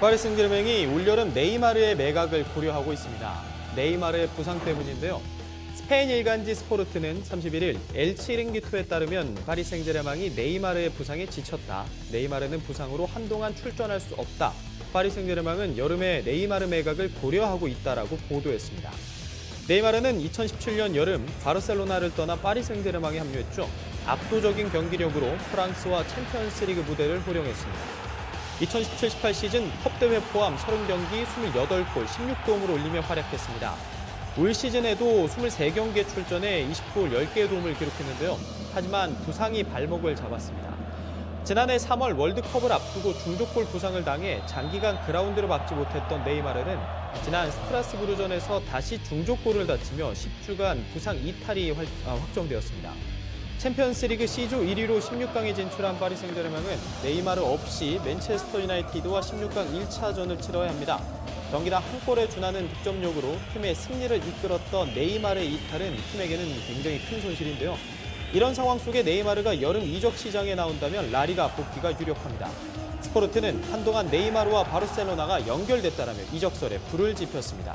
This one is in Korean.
파리 생제르맹이 올여름 네이마르의 매각을 고려하고 있습니다. 네이마르의 부상 때문인데요. 스페인 일간지 스포르트는 31일 엘 치 링기토에 따르면 파리 생제르맹이 네이마르의 부상에 지쳤다. 네이마르는 부상으로 한동안 출전할 수 없다. 파리 생제르맹은 여름에 네이마르 매각을 고려하고 있다라고 보도했습니다. 네이마르는 2017년 여름 바르셀로나를 떠나 파리 생제르맹에 합류했죠. 압도적인 경기력으로 프랑스와 챔피언스리그 무대를 호령했습니다. 2017-18 시즌 컵대회 포함 30경기 28골 16도움을 올리며 활약했습니다. 올 시즌에도 23경기에 출전해 20골 10개의 도움을 기록했는데요. 하지만 부상이 발목을 잡았습니다. 지난해 3월 월드컵을 앞두고 중족골 부상을 당해 장기간 그라운드를 밟지 못했던 네이마르는 지난 스트라스부르전에서 다시 중족골을 다치며 10주간 부상 이탈이 활- 아, 확정되었습니다. 챔피언스리그 C조 1위로 16강에 진출한 파리 생제르맹은 네이마르 없이 맨체스터 유나이티드와 16강 1차전을 치러야 합니다. 경기당 한 골에 준하는 득점력으로 팀의 승리를 이끌었던 네이마르의 이탈은 팀에게는 굉장히 큰 손실인데요. 이런 상황 속에 네이마르가 여름 이적 시장에 나온다면 라리가 복귀가 유력합니다. 스포르트는 한동안 네이마르와 바르셀로나가 연결됐다라며 이적설에 불을 지폈습니다.